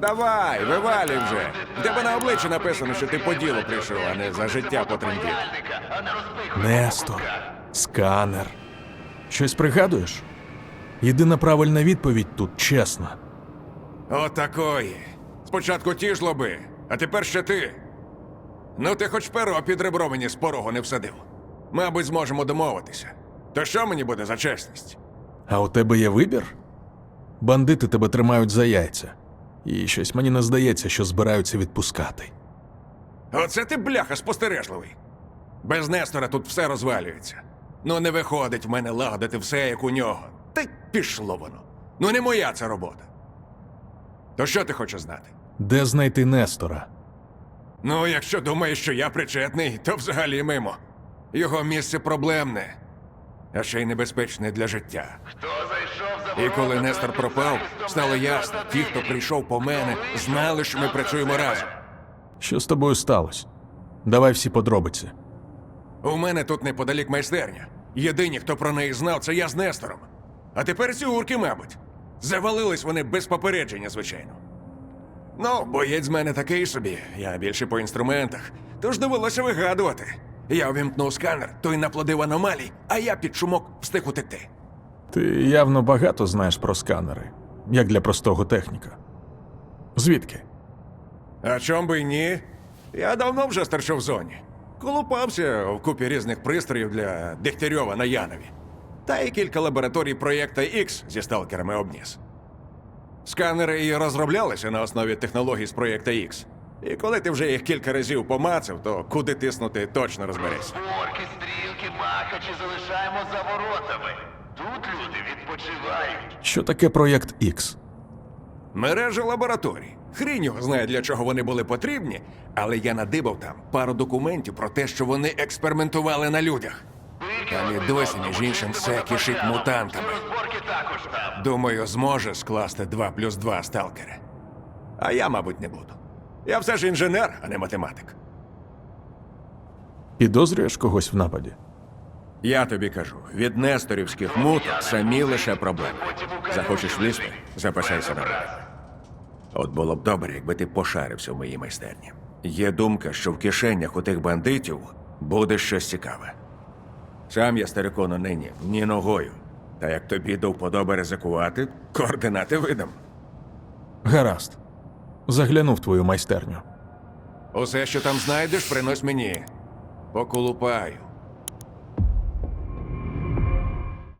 Давай, вивалюй вже. В тебе на обличчі написано, що ти по ділу прийшов, а не за життя потрендіти. Нестор, сканер. Щось пригадуєш? Єдина правильна відповідь тут чесна. Отакої. Спочатку ті ж лоби, а тепер ще ти. Ну, ти хоч перо під ребро мені з порогу не всадив. Мабуть, зможемо домовитися. То що мені буде за чесність? А у тебе є вибір? Бандити тебе тримають за яйця. І щось мені не здається, що збираються відпускати. Оце ти бляха спостережливий. Без Нестора тут все розвалюється. Ну, не виходить в мене лагодити все, як у нього. Та й пішло воно. Ну, не моя це робота. То що ти хочеш знати? Де знайти Нестора? Ну, якщо думаєш, що я причетний, то взагалі мимо. Його місце проблемне, а ще й небезпечне для життя. Хто за І коли Нестор пропав, стало ясно, ті, хто прийшов по мене, знали, що ми працюємо разом. Що з тобою сталося? Давай всі подробиці. У мене тут неподалік майстерня. Єдині, хто про неї знав, це я з Нестором. А тепер ці урки, мабуть. Завалились вони без попередження, звичайно. Ну, боєць з мене такий собі, я більше по інструментах, тож довелося вигадувати. Я увімкнув сканер, той наплодив аномалій, а я під шумок встиг утекти. Ти явно багато знаєш про сканери, як для простого техніка. Звідки? А чом би й ні? Я давно вже старчу в зоні. Колупався в купі різних пристроїв для Дегтярьова на Янові. Та й кілька лабораторій проєкта X зі сталкерами обніс. Сканери і розроблялися на основі технологій з проєкта X. І коли ти вже їх кілька разів помацав, то куди тиснути точно розберешся. Орки, стрілки, махачі залишаємо за воротами. Тут люди відпочивають. Що таке проєкт X? Мережа лабораторій. Хрінь його знає, для чого вони були потрібні, але я надибав там пару документів про те, що вони експериментували на людях. Там і досі, між іншим, все кишить мутантами. Розборки також там. Думаю, зможе скласти 2 плюс 2 сталкери. А я, мабуть, не буду. Я все ж інженер, а не математик. Підозрюєш когось в нападі? Я тобі кажу, від несторівських муток самі лише проблеми. Захочеш влізти, запасайся на мене. От було б добре, якби ти пошарився в моїй майстерні. Є думка, що в кишенях у тих бандитів буде щось цікаве. Сам я старикону нині ні ногою. Та як тобі до вподоби ризикувати, координати видам. Гаразд. Загляну в твою майстерню. Усе, що там знайдеш, принось мені. Поколупаю.